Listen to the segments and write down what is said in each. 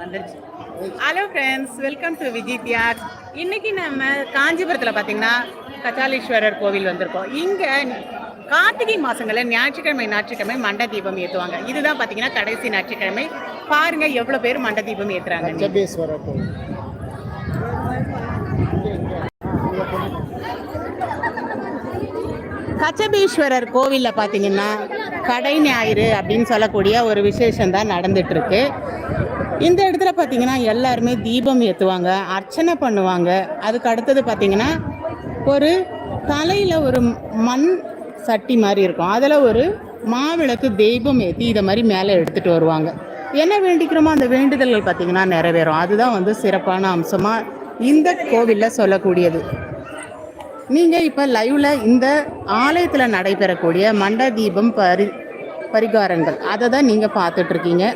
வந்துருச்சு. Hello friends welcome to Vijay Thyag இன்னைக்கு நம்ம காஞ்சிபுரத்தில் பார்த்தீங்கன்னா கச்சாலீஸ்வரர் கோவில் வந்திருக்கோம். இங்கே கார்த்திகை மாதங்களில் ஞாயிற்றுக்கிழமை ஞாயிற்றுக்கிழமை மண்ட தீபம் ஏற்றுவாங்க இதுதான் பார்த்தீங்கன்னா கடைசி ஞாயிற்றுக்கிழமை. பாருங்க எவ்வளோ பேர் மண்ட தீபம் ஏற்றுறாங்க கச்சபீஸ்வரர் கோவிலில் பார்த்தீங்கன்னா கடை ஞாயிறு அப்படின்னு சொல்லக்கூடிய ஒரு விசேஷம் தான் நடந்துட்டு இருக்கு. இந்த இடத்துல பார்த்தீங்கன்னா எல்லாருமே தீபம் ஏற்றுவாங்க அர்ச்சனை பண்ணுவாங்க. அதுக்கு அடுத்தது பார்த்தீங்கன்னா ஒரு தலையில் ஒரு மண் சட்டி மாதிரி இருக்கும். அதில் ஒரு மாவிளக்கு தெய்வம் ஏற்றி இதை மாதிரி மேலே எடுத்துகிட்டு வருவாங்க. என்ன வேண்டிக்கிறோமோ அந்த வேண்டுதல்கள் பார்த்திங்கன்னா நிறைவேறும். அதுதான் வந்து சிறப்பான அம்சமாக இந்த கோவிலில் சொல்லக்கூடியது. நீங்கள் இப்போ லைவில் இந்த ஆலயத்தில் நடைபெறக்கூடிய மண்ட தீபம் பரி பரிகாரங்கள் அதை தான் நீங்கள் பார்த்துட்ருக்கீங்க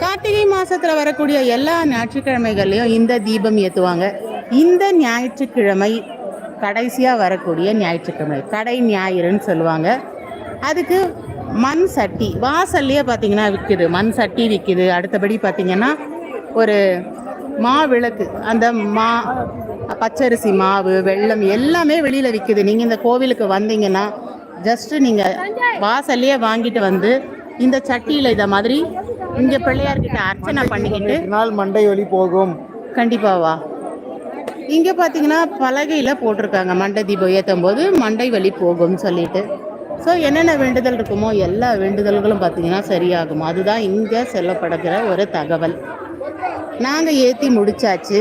கார்த்திகை மாதத்தில் வரக்கூடிய எல்லா ஞாயிற்றுக்கிழமைகள்லையும் இந்த தீபம் ஏற்றுவாங்க இந்த ஞாயிற்றுக்கிழமை கடைசியாக வரக்கூடிய ஞாயிற்றுக்கிழமை கடை ஞாயிறுன்னு சொல்லுவாங்க. அதுக்கு மண் சட்டி வாசல்லையே பார்த்தீங்கன்னா விற்குது மண் சட்டி விற்குது அடுத்தபடி பார்த்தீங்கன்னா ஒரு மா விளக்கு அந்த மா பச்சரிசி மாவு வெள்ளம் எல்லாமே வெளியில் விற்குது நீங்கள் இந்த கோவிலுக்கு வந்தீங்கன்னா ஜஸ்ட்டு நீங்கள் வாசல்லையே வாங்கிட்டு வந்து இந்த சட்டியில் இதை மாதிரி இங்கே பிள்ளையார்கிட்ட அர்ச்சனை பண்ணிக்கிட்டு நாள் மண்டை வலி போகும். கண்டிப்பாவா இங்கே பார்த்தீங்கன்னா பலகையில் போட்டிருக்காங்க. மண்டை தீபம் ஏற்றும் போது மண்டை வலி போகும்னு சொல்லிட்டு. ஸோ என்னென்ன வேண்டுதல் இருக்குமோ எல்லா வேண்டுதல்களும் பார்த்தீங்கன்னா சரியாகும். அதுதான் இங்கே சொல்லப்படுகிற ஒரு தகவல். நாங்கள் ஏற்றி முடிச்சாச்சு.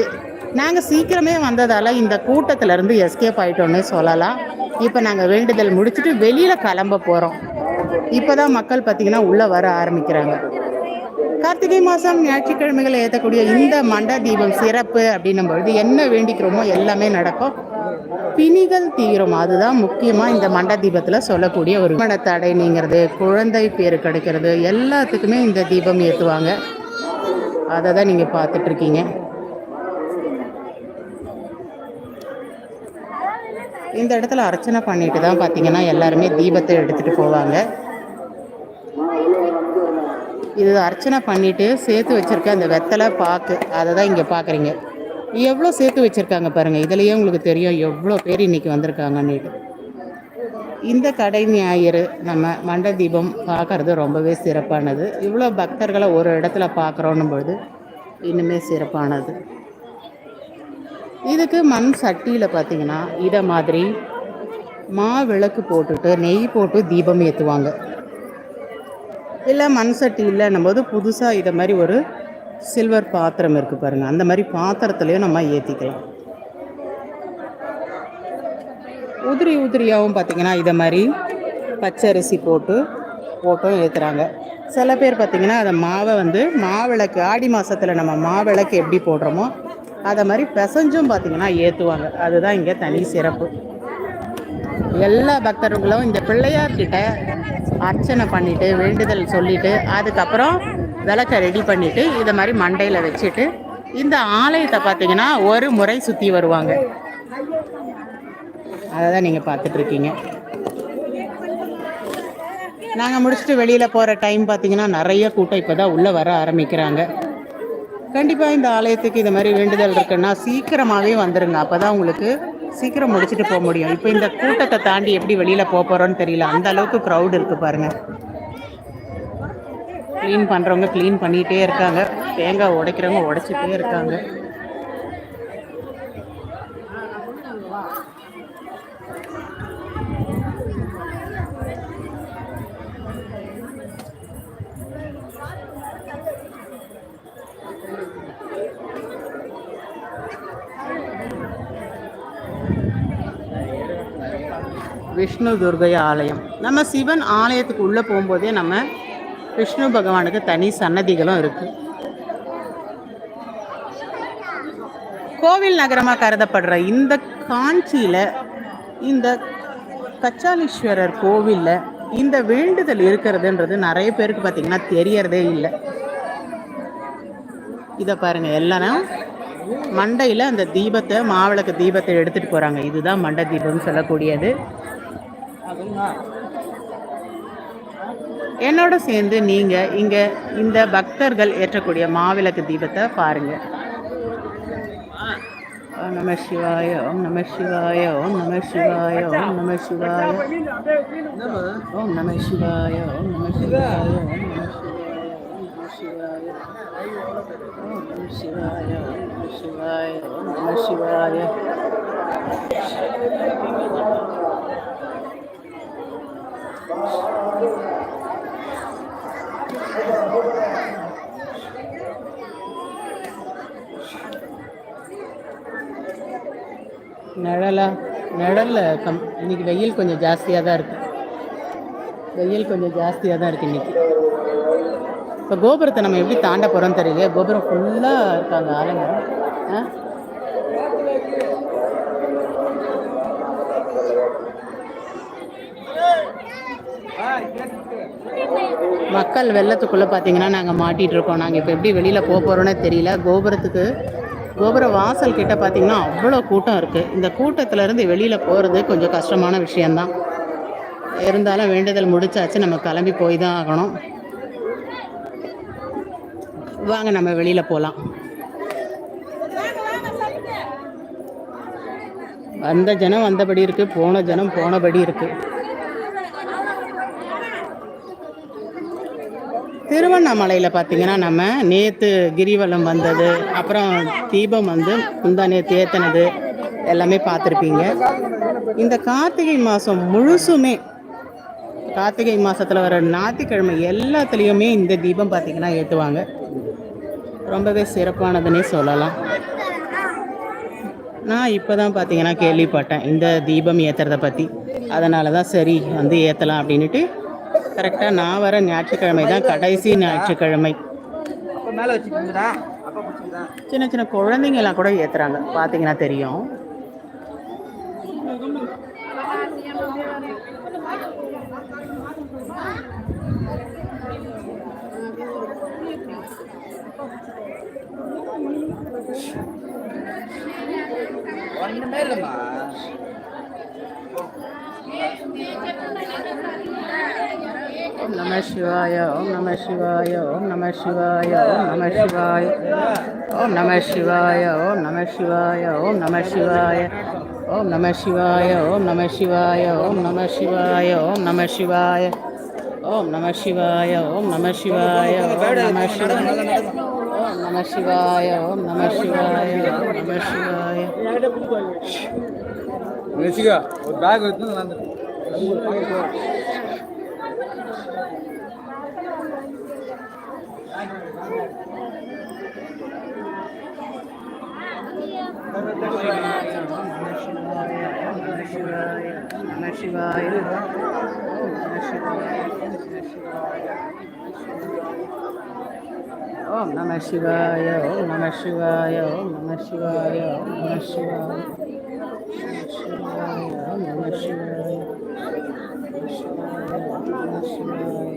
நாங்கள் சீக்கிரமே வந்ததால் இந்த கூட்டத்திலேருந்து எஸ்கேப் ஆயிட்டோன்னே சொல்லலாம். இப்போ நாங்கள் வேண்டுதல் முடிச்சுட்டு வெளியில் கிளம்ப போகிறோம் இப்போ தான் மக்கள் பார்த்தீங்கன்னா உள்ளே வர ஆரம்பிக்கிறாங்க. கார்த்திகை மாதம் ஞாயிற்றுக்கிழமைகளை ஏற்றக்கூடிய இந்த மண்ட தீபம் சிறப்பு அப்படின்னும் பொழுது என்ன வேண்டிக்கிறோமோ எல்லாமே நடக்கும். பிணிகள் தீரும். அதுதான் முக்கியமாக இந்த மண்ட தீபத்தில் சொல்லக்கூடிய ஒரு மன தடை நீங்கிறது குழந்தை பேர் கிடைக்கிறது எல்லாத்துக்குமே இந்த தீபம் ஏற்றுவாங்க அதை தான் நீங்கள் பார்த்துட்ருக்கீங்க. இந்த இடத்துல அர்ச்சனை பண்ணிட்டு தான் பார்த்தீங்கன்னா எல்லாருமே தீபத்தை எடுத்துகிட்டு போவாங்க. இது அர்ச்சனை பண்ணிட்டு சேர்த்து வச்சிருக்க அந்த வெத்தலை பாக்கு. அதை தான் இங்கே பார்க்குறீங்க எவ்வளோ சேர்த்து வச்சுருக்காங்க பாருங்கள் இதுலேயே உங்களுக்கு தெரியும் எவ்வளோ பேர் இன்றைக்கி வந்திருக்காங்கன்னு இந்த கடை ஞாயிறு நம்ம மண்ட தீபம் பார்க்கறது ரொம்பவே சிறப்பானது. இவ்வளோ பக்தர்களை ஒரு இடத்துல பார்க்குறோன்னும் பொழுது இன்னுமே சிறப்பானது. இதுக்கு மண் சட்டியில் பார்த்தீங்கன்னா இதை மாதிரி மா விளக்கு போட்டுட்டு நெய் போட்டு தீபம் ஏற்றுவாங்க இல்லை மண் சட்டி இல்லைன்னும் போது புதுசாக இதை மாதிரி ஒரு சில்வர் பாத்திரம் இருக்குது பாருங்கள் அந்த மாதிரி பாத்திரத்துலேயும் நம்ம ஏற்றிக்கலாம் உதிரி உதிரியாகவும் பார்த்தீங்கன்னா இதை மாதிரி பச்சரிசி போட்டு போட்டும் ஏற்றுறாங்க சில பேர் பார்த்திங்கன்னா அதை மாவை வந்து மாவிளக்கு ஆடி மாதத்தில் நம்ம மாவிளக்கு எப்படி போடுறோமோ அதை மாதிரி பிசைஞ்சும் பார்த்தீங்கன்னா ஏற்றுவாங்க அதுதான் இங்கே தனி சிறப்பு. எல்லா பக்தர்களும் இந்த பிள்ளையார்கிட்ட அர்ச்சனை பண்ணிட்டு வேண்டுதல் சொல்லிட்டு அதுக்கப்புறம் விளக்கை ரெடி பண்ணிட்டு இதை மாதிரி மண்டையில் வச்சுட்டு இந்த ஆலயத்தை பார்த்தீங்கன்னா ஒரு முறை சுற்றி வருவாங்க. அதை தான் நீங்கள் பார்த்துட்டு இருக்கீங்க. நாங்கள் முடிச்சுட்டு வெளியில் போகிற டைம் பார்த்தீங்கன்னா நிறைய கூட்டம் இப்போ தான் உள்ளே வர ஆரம்பிக்கிறாங்க. கண்டிப்பாக இந்த ஆலயத்துக்கு இந்த மாதிரி வேண்டுதல் இருக்குன்னா சீக்கிரமாகவே வந்துடுங்க அப்போ தான் உங்களுக்கு சீக்கிரம் முடிச்சுட்டு போக முடியும். இப்போ இந்த கூட்டத்தை தாண்டி எப்படி வெளியில் போக போகிறோன்னு தெரியல. அந்த அளவுக்கு க்ரௌட் இருக்குது பாருங்கள் க்ளீன் பண்ணுறவங்க க்ளீன் பண்ணிகிட்டே இருக்காங்க. தேங்காய் உடைக்கிறவங்க உடைச்சிட்டே இருக்காங்க. விஷ்ணு துர்கை ஆலயம். நம்ம சிவன் ஆலயத்துக்கு உள்ளே போகும்போதே நம்ம விஷ்ணு பகவானுக்கு தனி சன்னதிகளும் இருக்குது கோவில் நகரமாக கருதப்படுற இந்த காஞ்சியில் இந்த கச்சாலீஸ்வரர் கோவிலில் இந்த வேண்டுதல் இருக்கிறதுன்றது நிறைய பேருக்கு பார்த்தீங்கன்னா தெரியறதே இல்லை. இதை பாருங்கள் எல்லாம் மண்டையில் அந்த தீபத்தை மாவிளக்கு தீபத்தை எடுத்துகிட்டு போகிறாங்க இதுதான் மண்டை தீபம்னு சொல்லக்கூடியது. என்னோட சேர்ந்து நீங்கள் இங்கே இந்த பக்தர்கள் ஏற்றக்கூடிய மாவிளக்கு தீபத்தை பாருங்கள் ஓம் நம சிவாய ஓம் நம சிவாய ஓம் நம சிவாய ஓம் நம சிவாய ஓம் நம சிவாய ஓம் நம சிவாய ஓம் நம சிவாய ஓம் நம சிவாய ஓம் நம சிவாய ஓம் நம சிவாய ஓம் நம சிவாய நிழலா நிழல்ல கம் இன்னைக்கு வெயில் கொஞ்சம் ஜாஸ்தியாக தான் இருக்கு. வெயில் கொஞ்சம் ஜாஸ்தியாக தான் இருக்கு இன்னைக்கு. இப்போ கோபுரத்தை நம்ம எப்படி தாண்ட போகிறோம்னு தெரியல கோபுரம் ஃபுல்லாக இருக்காங்க ஆளுங்க. ஆ? மக்கள் வெள்ளத்துக்குள்ளே பார்த்தீங்கன்னா நாங்கள் மாட்டிகிட்டு இருக்கோம். நாங்கள் இப்போ எப்படி வெளியில் போக போகிறோன்னே தெரியல. கோபுரத்துக்கு கோபுர வாசல் கிட்ட பார்த்தீங்கன்னா அவ்வளோ கூட்டம் இருக்குது இந்த கூட்டத்திலேருந்து வெளியில் போகிறது கொஞ்சம் கஷ்டமான விஷயந்தான் இருந்தாலும் வேண்டுதல் முடிச்சாச்சு. நம்ம கிளம்பி போய் தான் ஆகணும். வாங்க நம்ம வெளியில் போகலாம் வந்த ஜனம் வந்தபடி இருக்குது போன ஜனம் போனபடி இருக்குது திருவண்ணாமலையில் பார்த்தீங்கன்னா நம்ம நேற்று கிரிவலம் வந்தது அப்புறம் தீபம் வந்து முந்தா நேற்று ஏற்றினது எல்லாமே பார்த்துருப்பீங்க இந்த கார்த்திகை மாதம் முழுசுமே கார்த்திகை மாதத்தில் வர ஞாயிற்றுக்கிழமை எல்லாத்துலேயுமே இந்த தீபம் பார்த்தீங்கன்னா ஏற்றுவாங்க ரொம்பவே சிறப்பானதுன்னே சொல்லலாம். நான் இப்போ தான் பார்த்தீங்கன்னா கேள்விப்பட்டேன் இந்த தீபம் ஏற்றுறத பற்றி அதனால தான் சரி வந்து ஏற்றலாம் அப்படின்ட்டு கரெக்டாக நான் வர ஞாயிற்றுக்கிழமை தான் கடைசி ஞாயிற்றுக்கிழமை. அப்ப மேல வச்சுக்கோங்கடா. அப்பா பிடிச்சிருந்தா சின்ன சின்ன குழந்தைங்கலாம் கூட ஏற்றுறாங்க பார்த்தீங்கன்னா தெரியும். ஒண்ணுமே இல்லம்மா. ஓம் நம சிவாய ஓம் நம சிவாய ஓம் நம சிவாய ஓம் நம சிவாய ஓம் நம சிவாய ஓம் நம சிவாய ஓம் நம சிவாய ஓம் நம சிவாய ஓம் நம சிவாய ஓம் நம சிவாய ஓம் நம சிவாய ஓம் நம சிவாய ஓம் நம சிவாய ஓம் நம சிவாய ஓம் நம சிவாய ஓம் நம சிவாய ஓம் நம சிவாய வச்சுக்கோ ஒரு பேக் எடுத்து வந்து நம சிவாய ஓம் நம சிவாய ஓம் நம சிவாய ஓம் நம சிவாய ஓம் நம சிவாய ஓம் நம சிவாய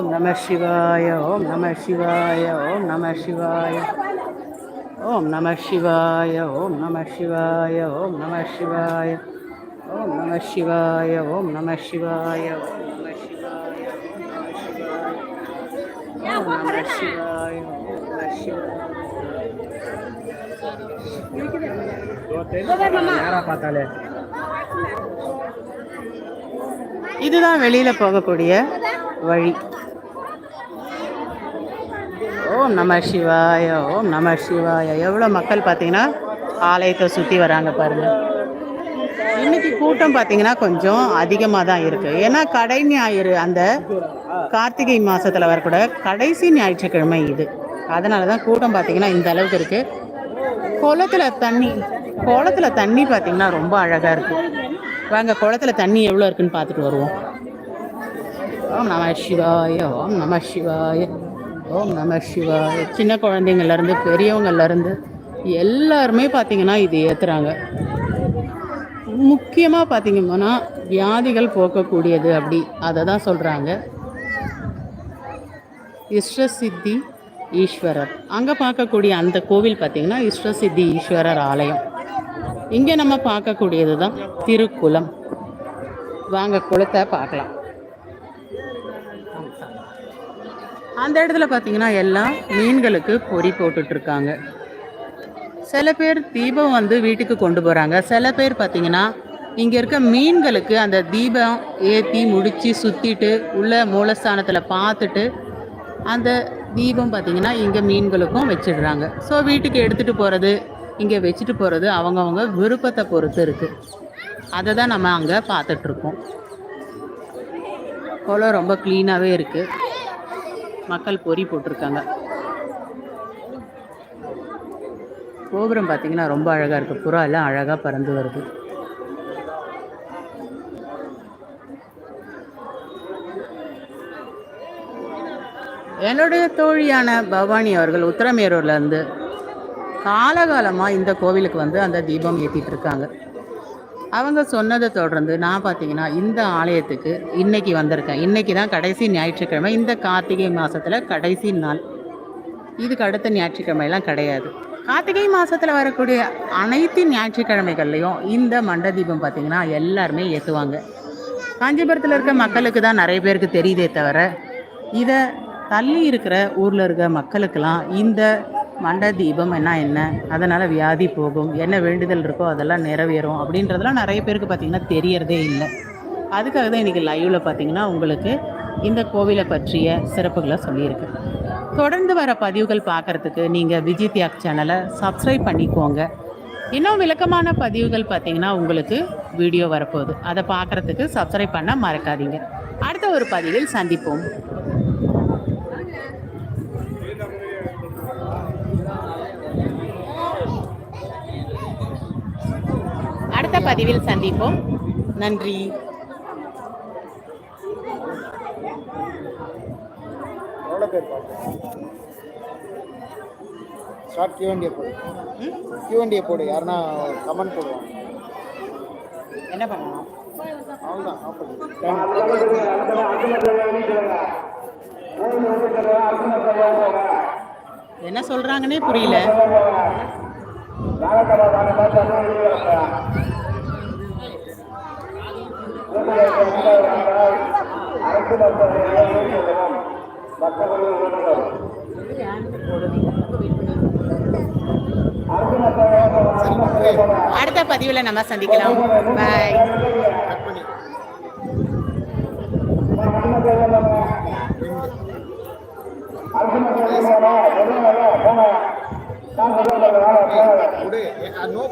ஓம் நம சிவாய ஓம் நம சிவாய ஓம் நம சிவாய ஓம் நம சிவாய ஓம் நம சிவாய ஓம் நம சிவாய ஓம் நம சிவாய ஓம் நம சிவாய ஓம் நம சிவாய ஓம் நம சிவாய ஓம் நம சிவாய பார்த்தாலே இதுதான் வெளியில போகக்கூடிய வழி ஓம் நம சிவாய ஓம் நம சிவாய. எவ்வளோ மக்கள் பார்த்தீங்கன்னா ஆலயத்தை சுற்றி வராங்க பாருங்க. இன்னைக்கு கூட்டம் பார்த்தீங்கன்னா கொஞ்சம் அதிகமாக தான் இருக்குது ஏன்னா கடை ஞாயிறு அந்த கார்த்திகை மாதத்தில் வரக்கூட கடைசி ஞாயிற்றுக்கிழமை இது. அதனால தான் கூட்டம் பார்த்தீங்கன்னா இந்த அளவுக்கு இருக்குது குளத்துல தண்ணி குளத்துல தண்ணி பார்த்தீங்கன்னா ரொம்ப அழகாக இருக்கு. வாங்க குளத்துல தண்ணி எவ்வளோ இருக்குன்னு பார்த்துட்டு வருவோம். ஓம் நம சிவாய ஓம் நம சிவாய. ஓம் நம சிவா சின்ன குழந்தைங்கள்லேருந்து பெரியவங்கள்லேருந்து எல்லாருமே பார்த்தீங்கன்னா இது ஏற்றுறாங்க முக்கியமாக பார்த்தீங்கன்னா வியாதிகள் போக்கக்கூடியது அப்படி அதை தான் சொல்கிறாங்க இஷ்டசித்தி ஈஸ்வரர். அங்கே பார்க்கக்கூடிய அந்த கோவில் பார்த்தீங்கன்னா இஷ்டசித்தி ஈஸ்வரர் ஆலயம். இங்கே நம்ம பார்க்கக்கூடியது தான் திருக்குளம். வாங்க குளத்தை பார்க்கலாம். அந்த இடத்துல பார்த்தீங்கன்னா எல்லாம் மீன்களுக்கு பொறி போட்டுட்டு இருக்காங்க சில பேர் தீபம் வந்து வீட்டுக்கு கொண்டு போகிறாங்க சில பேர் பார்த்தீங்கன்னா இங்கே இருக்க மீன்களுக்கு அந்த தீபம் ஏற்றி முடித்து சுற்றிட்டு உள்ள மூலஸ்தானத்தில் பார்த்துட்டு அந்த தீபம் பார்த்திங்கன்னா இங்கே மீன்களுக்கும் வச்சிடுறாங்க. ஸோ வீட்டுக்கு எடுத்துகிட்டு போகிறது இங்கே வச்சுட்டு போகிறது அவங்கவுங்க விருப்பத்தை பொறுத்து இருக்குது அதை தான் நம்ம அங்கே பார்த்துட்ருக்கோம் குளம் ரொம்ப க்ளீனாகவே இருக்குது மக்கள் பொறி போட்டிருக்காங்க. கோபுரம் பார்த்தீங்கன்னா ரொம்ப அழகாக இருக்குது புறா எல்லாம் அழகாக பறந்து வருது. என்னுடைய தோழியான பவானி அவர்கள் உத்தரமேரூர்லேருந்து காலகாலமாக இந்த கோவிலுக்கு வந்து அந்த தீபம் ஏற்றிட்டு இருக்காங்க. அவங்க சொன்னதை தொடர்ந்து நான் பார்த்தீங்கன்னா இந்த ஆலயத்துக்கு இன்னைக்கு வந்திருக்கேன். இன்னைக்கு தான் கடைசி ஞாயிற்றுக்கிழமை. இந்த கார்த்திகை மாதத்தில் கடைசி நாள். இதுக்கு அடுத்த ஞாயிற்றுக்கிழமையெல்லாம் கிடையாது. கார்த்திகை மாதத்தில் வரக்கூடிய அனைத்து ஞாயிற்றுக்கிழமைகள்லையும் இந்த மண்ட தீபம் எல்லாருமே ஏற்றுவாங்க காஞ்சிபுரத்தில் இருக்க மக்களுக்கு தான் நிறைய பேருக்கு தெரியுதே தவிர இதை தள்ளி இருக்கிற ஊரில் இருக்க மக்களுக்கெல்லாம் இந்த மண்ட தீபம் என்ன என்ன? அதனால் வியாதி போகும். என்ன வேண்டுதல் இருக்கோ அதெல்லாம் நிறைவேறும். அப்படின்றதெல்லாம் நிறைய பேருக்கு பார்த்திங்கன்னா தெரியறதே இல்லை. அதுக்காக தான் இன்றைக்கி லைவில் பார்த்திங்கன்னா உங்களுக்கு இந்த கோவிலை பற்றிய சிறப்புகளை சொல்லியிருக்கேன் தொடர்ந்து வர பதிவுகள் பார்க்குறதுக்கு நீங்கள் விஜய் தியாக் சேனலை சப்ஸ்கிரைப் பண்ணிக்கோங்க. இன்னும் விளக்கமான பதிவுகள் பார்த்தீங்கன்னா உங்களுக்கு வீடியோ வரப்போகுது. அதை பார்க்குறதுக்கு சப்ஸ்கிரைப் பண்ண மறக்காதீங்க. அடுத்த ஒரு பதிவில் சந்திப்போம். அடுத்த பதிவில் சந்திப்போம். நன்றி. ஷார்ட் கியூஎன்டியை போடு. ம்? கியூஎன்டியை போடு. யாருன்னா கமெண்ட் போடுவாங்க. என்ன பண்ணணும்? அவ்வளோதான் ஆஃப் பண்ணி என்ன சொல்கிறாங்கன்னே புரியல. அடுத்த பதிவில் நம்ம சந்திக்கலாம். பாய் அர்ஜுன